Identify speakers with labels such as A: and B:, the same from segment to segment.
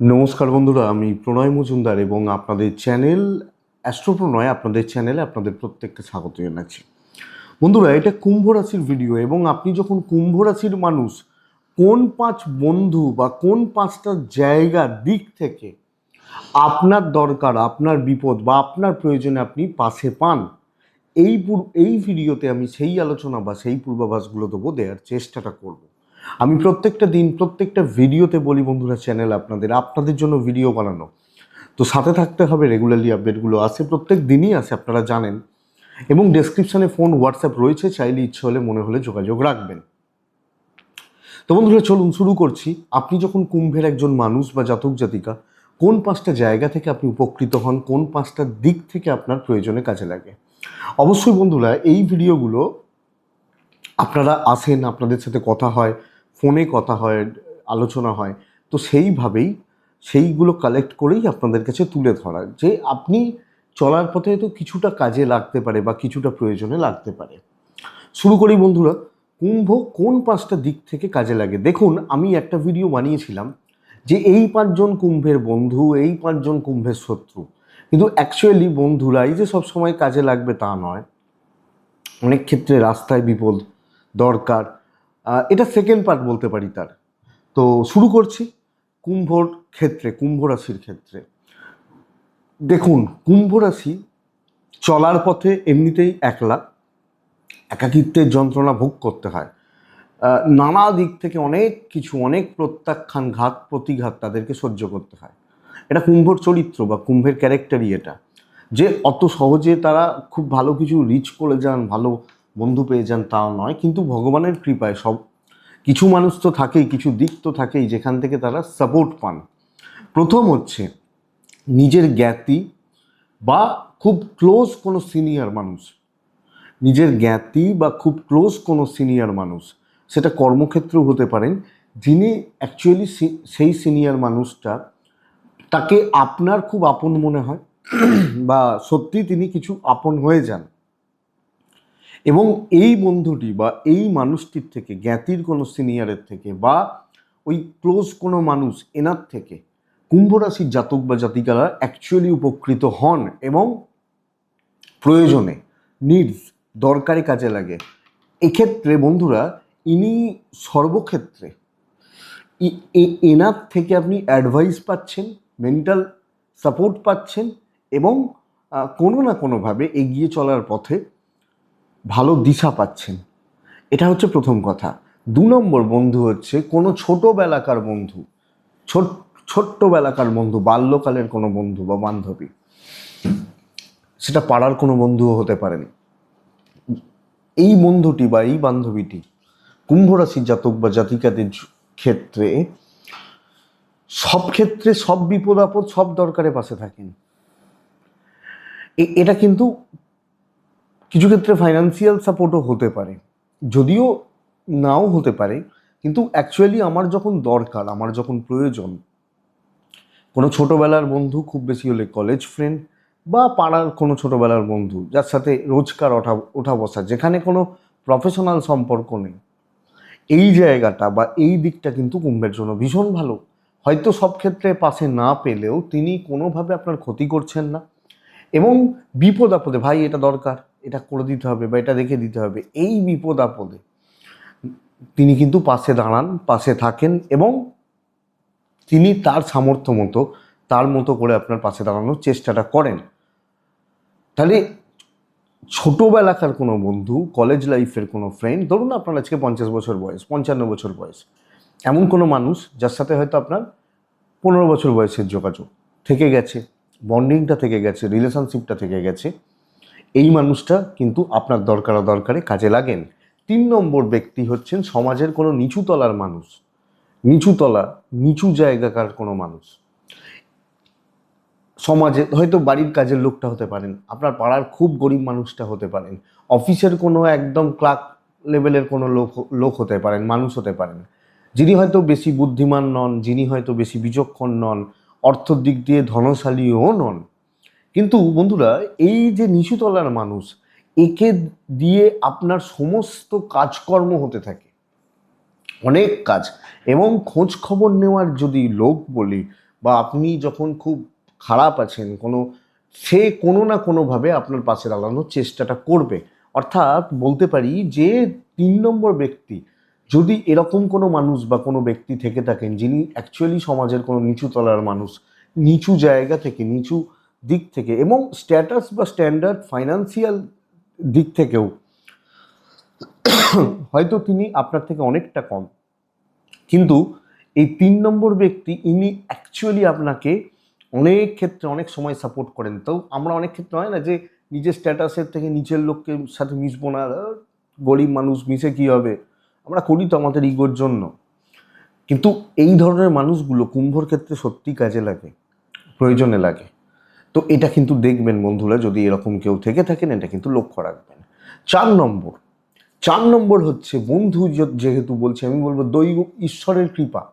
A: নমস্কার বন্ধুরা, আমি প্রণয় মজুমদার এবং আপনাদের চ্যানেল অ্যাস্ট্রো প্রণয় আপনাদের চ্যানেলে আপনাদের প্রত্যেককে স্বাগত জানাচ্ছি। বন্ধুরা, এটা কুম্ভ রাশির ভিডিও এবং আপনি যখন কুম্ভ রাশির মানুষ, কোন পাঁচ বন্ধু বা কোন পাঁচটা জায়গা দিক থেকে আপনার দরকার, আপনার বিপদ বা আপনার প্রয়োজনে আপনি পাশে পান, এই এই ভিডিওতে আমি সেই আলোচনা বা সেই পূর্বাভাসগুলো দেবো, দেওয়ার চেষ্টাটা করব। আমি প্রত্যেকটা দিন প্রত্যেকটা ভিডিওতে বলি বন্ধুরা চ্যানেল আপনাদের আপনাদের জন্য ভিডিও বানানো। তো সাথে থাকতে হবে রেগুলারলি আপডেটগুলো আসে প্রত্যেক দিনই আসে আপনারা জানেন। এবং ডেসক্রিপশানে ফোন হোয়াটসঅ্যাপ রয়েছে, চাইলে ইচ্ছে হলে মনে হলে যোগাযোগ রাখবেন। তো বন্ধুরা চলুন শুরু করছি। আপনি যখন কুম্ভের একজন মানুষ বা জাতক জাতিকা, কোন পাঁচটা জায়গা থেকে আপনি উপকৃত হন, কোন পাঁচটা দিক থেকে আপনার প্রয়োজনে কাজে লাগে? অবশ্যই বন্ধুরা, এই ভিডিওগুলো আপনারা আসেন, আপনাদের সাথে কথা হয় ফোনে কথা হয়, আলোচনা হয়, তো সেইভাবেই সেইগুলো কালেক্ট করেই আপনাদের কাছে তুলে ধরা, যে আপনি চলার পথে তো কিছুটা কাজে লাগতে পারে বা কিছুটা প্রয়োজনে লাগতে পারে। শুরু করি বন্ধুরা, কুম্ভ কোন পাঁচটা দিক থেকে কাজে লাগে? দেখুন, আমি একটা ভিডিও বানিয়েছিলাম যে এই পাঁচজন কুম্ভের বন্ধু, এই পাঁচজন কুম্ভের শত্রু, কিন্তু অ্যাকচুয়ালি বন্ধুরাই যে সবসময় কাজে লাগবে তা নয়। অনেক ক্ষেত্রে রাস্তায় বিপদ, দরকার এটা সেকেন্ড পার্ট বলতে পারি তার। তো শুরু করছি কুম্ভর ক্ষেত্রে, কুম্ভ রাশির ক্ষেত্রে। দেখুন, কুম্ভ রাশি চলার পথে এমনিতেই একলা, একাকিত্বের যন্ত্রণা ভোগ করতে হয়। নানা দিক থেকে অনেক কিছু, অনেক প্রত্যাখ্যান, ঘাত, প্রতিঘাত তাদেরকে সহ্য করতে হয়। এটা কুম্ভর চরিত্র বা কুম্ভের ক্যারেক্টারই এটা। যে অত সহজে তারা খুব ভালো কিছু রিচ করে যান, ভালো বন্ধু পেয়ে যান তা নয়। কিন্তু ভগবানের কৃপায় সব, কিছু মানুষ তো থাকেই, কিছু দিক তো থাকেই, যেখান থেকে তারা সাপোর্ট পান। প্রথম হচ্ছে, নিজের জ্ঞাতি বা খুব ক্লোজ কোনো সিনিয়র মানুষ। নিজের জ্ঞাতি বা খুব ক্লোজ কোনো সিনিয়র মানুষ। সেটা কর্মক্ষেত্রেও হতে পারেন, যিনি অ্যাকচুয়ালি সেই সিনিয়র মানুষটা, তাকে আপনার খুব আপন মনে হয়, বা সত্যি তিনি কিছু আপন হয়ে যান। এবং এই বন্ধুটি বা এই মানুষটির থেকে, জ্ঞাতির কোনো সিনিয়রের থেকে বা ওই ক্লোজ কোনো মানুষ এনার থেকে, কুম্ভ রাশির জাতক বা জাতিকারা অ্যাকচুয়ালি উপকৃত হন এবং প্রয়োজনে নিডস দরকারি কাজে লাগে। এক্ষেত্রে বন্ধুরা, ইনি সর্বক্ষেত্রে এনার থেকে আপনি অ্যাডভাইস পাচ্ছেন মেন্টাল সাপোর্ট পাচ্ছেন এবং কোনো না কোনোভাবে এগিয়ে চলার পথে ভালো দিশা পাচ্ছেন। এটা হচ্ছে প্রথম কথা। দু নম্বর বন্ধু হচ্ছে কোনো ছোটোবেলাকার বন্ধু। ছোট, ছোট্টবেলাকার বন্ধু, বাল্যকালের কোনো বন্ধু বা বান্ধবী। সেটা পাড়ার কোনো বন্ধুও হতে পারেন। এই বন্ধুটি বা এই বান্ধবীটি কুম্ভ রাশির জাতক বা জাতিকাদের ক্ষেত্রে সব ক্ষেত্রে সব বিপদ আপদ সব দরকারে পাশে থাকেন। এটা কিন্তু কিছু ক্ষেত্রে ফাইন্যান্সিয়াল সাপোর্টও হতে পারে। যদিও নাও হতে পারে, কিন্তু অ্যাকচুয়ালি আমার যখন দরকার, আমার যখন প্রয়োজন, কোনো ছোটোবেলার বন্ধু, খুব বেশি হলে কলেজ ফ্রেন্ড বা পাড়ার কোনো ছোটোবেলার বন্ধু, যার সাথে রোজকার ওঠা ওঠা বসা, যেখানে কোনো প্রফেশনাল সম্পর্ক নেই, এই জায়গাটা বা এই দিকটা কিন্তু কুম্ভের জন্য ভীষণ ভালো। হয়তো সব ক্ষেত্রে পাশে না পেলেও তিনি কোনোভাবে আপনার ক্ষতি করছেন না। এবং বিপদ আপদে, ভাই, এটা দরকার। এটা করে দিতে হবে বা এটা দেখে দিতে হবে। এই বিপদ আপদে তিনি কিন্তু পাশে দাঁড়ান, পাশে থাকেন এবং তিনি তার সামর্থ্য মতো, তার মতো করে আপনার পাশে দাঁড়ানোর চেষ্টাটা করেন। তাহলে ছোটোবেলাকার কোনো বন্ধু কলেজ লাইফের কোনো ফ্রেন্ড ধরুন আপনার আজকে পঞ্চাশ বছর বয়স, পঞ্চান্ন বছর বয়স, এমন কোনো মানুষ যার সাথে হয়তো আপনার পনেরো বছর বয়সের যোগাযোগ থেকে গেছে বন্ডিংটা থেকে গেছে রিলেশনশিপটা থেকে গেছে এই মানুষটা কিন্তু আপনার দরকার দরকারে কাজে লাগেন। তিন নম্বর ব্যক্তি হচ্ছেন সমাজের কোনো নিচু তলার মানুষ। নিচু তলা, নিচু জায়গাকার কোনো মানুষ। সমাজে হয়তো বাড়ির কাজের লোকটা হতে পারেন, আপনার পাড়ার খুব গরিব মানুষটা হতে পারেন, অফিসের কোনো একদম ক্লার্ক লেভেলের কোনো লোক লোক হতে পারেন, মানুষ হতে পারেন। যিনি হয়তো বেশি বুদ্ধিমান নন, যিনি হয়তো বেশি বিচক্ষণ নন অর্থর দিক দিয়ে ধনশালীও নন। কিন্তু বন্ধুরা, এই যে নিচুতলার মানুষ, একে দিয়ে আপনার সমস্ত কাজকর্ম হতে থাকে। অনেক কাজ। এবং খোঁজ খবর নেওয়ার যদি লোক বলি, বা আপনি যখন খুব খারাপ আছেন, কোনো, সে কোনো না কোনোভাবে আপনার পাশে দাঁড়ানোর চেষ্টাটা করবে। অর্থাৎ বলতে পারি যে, তিন নম্বর ব্যক্তি, যদি এরকম কোনো মানুষ বা কোনো ব্যক্তি থেকে থাকেন, যিনি অ্যাকচুয়ালি সমাজের কোনো নিচু তলার মানুষ, নিচু জায়গা থেকে, নিচু দিক থেকে এবং স্ট্যাটাস বা স্ট্যান্ডার্ড ফাইন্যান্সিয়াল দিক থেকেও হয়তো তিনি আপনার থেকে অনেকটা কম। কিন্তু এই তিন নম্বর ব্যক্তি, ইনি অ্যাকচুয়ালি আপনাকে অনেক ক্ষেত্রে অনেক সময় সাপোর্ট করেন। তো আমরা অনেক ক্ষেত্রে হয় না যে নিজের স্ট্যাটাসের থেকে নিচের লোককে সাথে মিশবো না গরিব মানুষ মিশে কী হবে? আমরা করি তো আমাদের ইগোর জন্য। কিন্তু এই ধরনের মানুষগুলো কুম্ভর ক্ষেত্রে সত্যি কাজে লাগে, প্রয়োজনে লাগে। তো এটা কিন্তু দেখবেন বন্ধুরা, যদি এরকম কেউ থেকে থাকেন, এটা কিন্তু লক্ষ্য রাখবেন। চার নম্বর চার নম্বর হচ্ছে বন্ধু যেহেতু বলছি, আমি বলব দৈব ঈশ্বরের কৃপা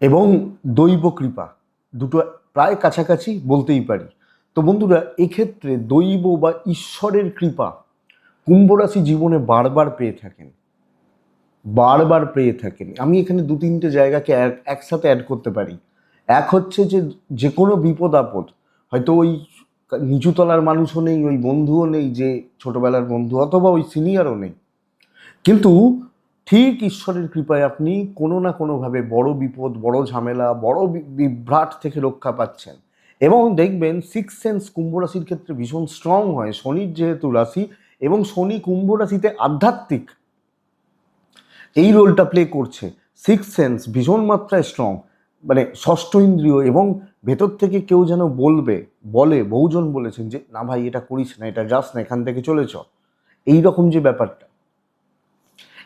A: এবং দৈব কৃপা। দুটো প্রায় কাছাকাছি বলতেই পারি। তো বন্ধুরা, এক্ষেত্রে দৈব বা ঈশ্বরের কৃপা কুম্ভ রাশি জীবনে বারবার পেয়ে থাকেন। বারবার পেয়ে থাকেন। আমি এখানে দু তিনটে জায়গাকে এক- একসাথে অ্যাড করতে পারি। এক হচ্ছে যে যে কোনো বিপদ আপদ, হয়তো ওই নিচুতলার মানুষও নেই, ওই বন্ধুও নেই যে ছোটবেলার বন্ধু, অথবা ওই সিনিয়রও নেই। কিন্তু ঠিক ঈশ্বরের কৃপায় আপনি কোনো না কোনোভাবে বড় বিপদ, বড় ঝামেলা, বড় বিভ্রাট থেকে রক্ষা পাচ্ছেন। এবং দেখবেন সিক্স সেন্স কুম্ভ রাশির ক্ষেত্রে ভীষণ স্ট্রং হয়, শনির যেহেতু রাশি এবং শনি কুম্ভ রাশিতে আধ্যাত্মিক। এই রোলটা প্লে করছে। সিক্স সেন্স ভীষণ মাত্রায় স্ট্রং মানে ষষ্ঠ ইন্দ্রিয় এবং ভেতর থেকে কেউ যেন বলবে, বলে, বহুজন বলেছেন যে, না ভাই, এটা করিস না, এটা যাস না, এখান থেকে চলে চ। এই রকম যে ব্যাপারটা।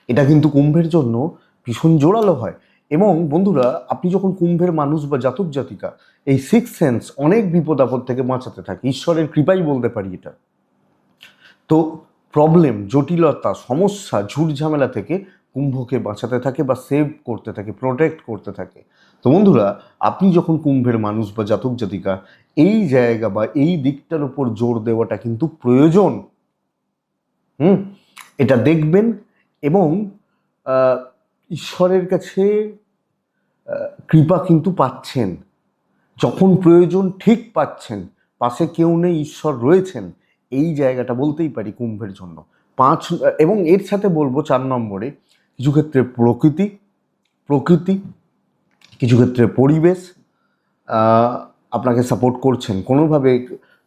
A: এটা কিন্তু কুম্ভের জন্য ভীষণ জোরালো হয়। এবং বন্ধুরা, আপনি যখন কুম্ভের মানুষ বা জাতক জাতিকা, এই সিক্স সেন্স অনেক বিপদ আপদ থেকে বাঁচাতে থাকে। ঈশ্বরের কৃপাই বলতে পারি এটা। তো প্রবলেম জটিলতা, সমস্যা, ঝুট ঝামেলা থেকে কুম্ভকে বাঁচাতে থাকে বা সেভ করতে থাকে প্রোটেক্ট করতে থাকে। তো বন্ধুরা, আপনি যখন কুম্ভের মানুষ বা জাতক জাতিকা, এই জায়গা বা এই দিকটার উপর জোর দেওয়াটা কিন্তু প্রয়োজন। হুম? এটা দেখবেন এবং ঈশ্বরের কাছে কৃপা কিন্তু পাচ্ছেন। যখন প্রয়োজন ঠিক পাচ্ছেন, পাশে কেউ নেই, ঈশ্বর রয়েছেন, এই জায়গাটা বলতেই পারি কুম্ভের জন্য। পাঁচ, এবং এর সাথে বলব চার নম্বরে কিছু ক্ষেত্রে প্রকৃতি প্রকৃতি, কিছু ক্ষেত্রে পরিবেশ আপনাকে সাপোর্ট করছেন। কোনোভাবে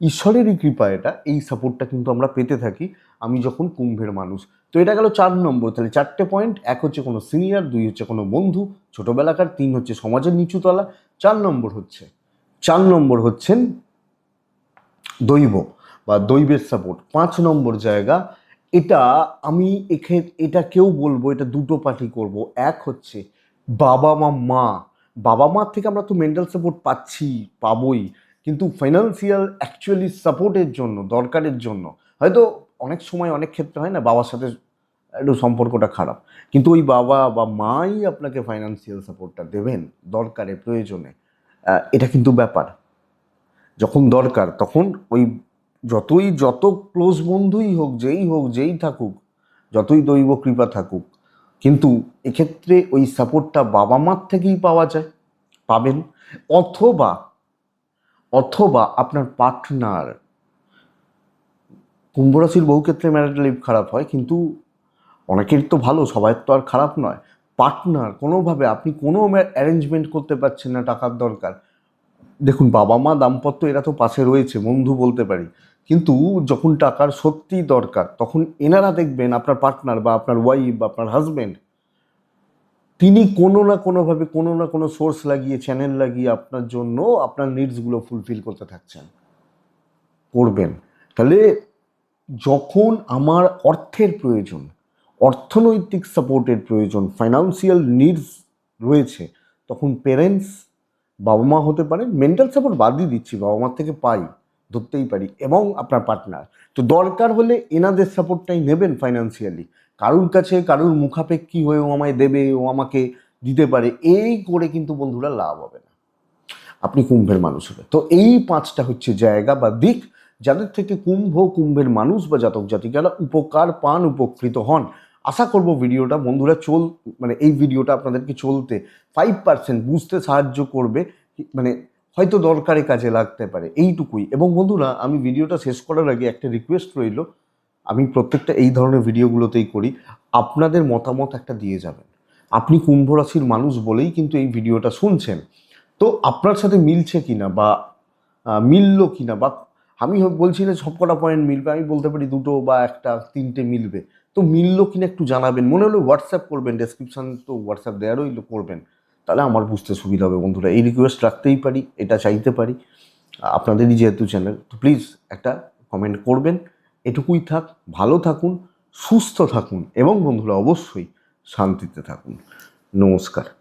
A: ঈশ্বরেরই কৃপা এটা, এই সাপোর্টটা কিন্তু আমরা পেতে থাকি আমি যখন কুম্ভের মানুষ। তো এটা গেল চার নম্বর, তাহলে চারটে পয়েন্ট এক হচ্ছে কোনো সিনিয়র দুই হচ্ছে কোনো বন্ধু, ছোটোবেলাকার, তিন হচ্ছে সমাজের নিচুতলা, চার নম্বর হচ্ছে, চার নম্বর হচ্ছেন দৈব বা দৈবের সাপোর্ট পাঁচ নম্বর জায়গা এটা আমি এখে, এটা কেউ বলব, এটা দুটো পার্টি করব। এক হচ্ছে বাবা মা মা। বাবা মার থেকে আমরা তো মেন্টাল সাপোর্ট পাচ্ছি, পাবোই। কিন্তু ফাইন্যান্সিয়াল অ্যাকচুয়ালি সাপোর্টের জন্য, দরকারের জন্য। হয়তো অনেক সময়, অনেক ক্ষেত্রে হয় না, বাবার সাথে একটু সম্পর্কটা খারাপ। কিন্তু ওই বাবা বা মাই আপনাকে ফাইন্যান্সিয়াল সাপোর্টটা দেবেন, দরকারে, প্রয়োজনে। এটা কিন্তু ব্যাপার। যখন দরকার, তখন ওই যতই, যত ক্লোজ বন্ধুই হোক, যেই হোক, যেই থাকুক, যতই দৈব কৃপা থাকুক, কিন্তু এক্ষেত্রে ওই সাপোর্টটা বাবা মার থেকেই পাওয়া যায়, পাবেন। অথবা অথবা আপনার পার্টনার কুম্ভ রাশির বহু ক্ষেত্রে ম্যারিটাল লাইফ খারাপ হয়, কিন্তু অনেকের তো ভালো সবাই তো আর খারাপ নয়। পার্টনার কোনোভাবে আপনি কোনো অ্যারেঞ্জমেন্ট করতে পারছেন না টাকার দরকার। দেখুন, বাবা মা দাম্পত্য এরা তো পাশে রয়েছে, বন্ধু বলতে পারি। কিন্তু যখন টাকার সত্যি দরকার, তখন এনারা দেখবেন আপনার পার্টনার বা আপনার ওয়াইফ বা আপনার হাজবেন্ড তিনি কোনো না কোনোভাবে, কোনো না কোনো সোর্স লাগিয়ে চ্যানেল লাগিয়ে আপনার জন্য আপনার নিডসগুলো ফুলফিল করতে থাকছেন, করবেন। তাহলে যখন আমার অর্থের প্রয়োজন, অর্থনৈতিক সাপোর্টের প্রয়োজন ফাইন্যান্সিয়াল নিডস রয়েছে, তখন পেরেন্টস বাবা মা হতে পারে মেন্টাল সাপোর্ট বাদই দিচ্ছি, বাবা মার থেকে পাই, ধরতেই পারি, এবং আপনার পার্টনার তো দরকার হলে এনাদের সাপোর্টটাই নেবেন ফাইন্যান্সিয়ালি কারুর কাছে, কারুর মুখাপেক্ষী হয়ে ও আমায় দেবে, ও আমাকে দিতে পারে, এই করে কিন্তু বন্ধুরা লাভ হবে না। আপনি কুম্ভের মানুষ হবে তো এই পাঁচটা হচ্ছে জায়গা বা দিক যাদের থেকে কুম্ভ, কুম্ভের মানুষ বা জাতক জাতিকারা উপকার পান, উপকৃত হন। আশা করব ভিডিওটা বন্ধুরা চল মানে এই ভিডিওটা আপনাদেরকে চলতে ফাইভ পার্সেন্ট বুঝতে সাহায্য করবে মানে হয়তো দরকারে কাজে লাগতে পারে এইটুকুই। এবং বন্ধুরা আমি ভিডিওটা শেষ করার আগে একটা রিকোয়েস্ট রইল আমি প্রত্যেকটা এই ধরনের ভিডিওগুলোতেই করি আপনাদের মতামত একটা দিয়ে যাবেন। আপনি কুম্ভ রাশির মানুষ বলেই কিন্তু এই ভিডিওটা শুনছেন। তো আপনার সাথে মিলছে কিনা বা আহ, মিললো কিনা বা আমি বলছি না সব কটা পয়েন্ট মিলবে আমি বলতে পারি দুটো বা একটা তিনটে মিলবে। তো মিললো কিনা একটু জানাবেন। মনে হলো হোয়াটসঅ্যাপ করবেন ডেসক্রিপশন তো হোয়াটসঅ্যাপ দেওয়া রইল করবেন। তাহলে আমার বুঝতে সুবিধা হবে বন্ধুরা। এই রিকোয়েস্ট রাখতেই পারি, এটা চাইতে পারি। আপনাদেরই যেহেতু চ্যানেল তো প্লিজ একটা কমেন্ট করবেন। এটুকুই থাক, ভালো থাকুন, সুস্থ থাকুন এবং বন্ধুরা অবশ্যই শান্তিতে থাকুন। নমস্কার।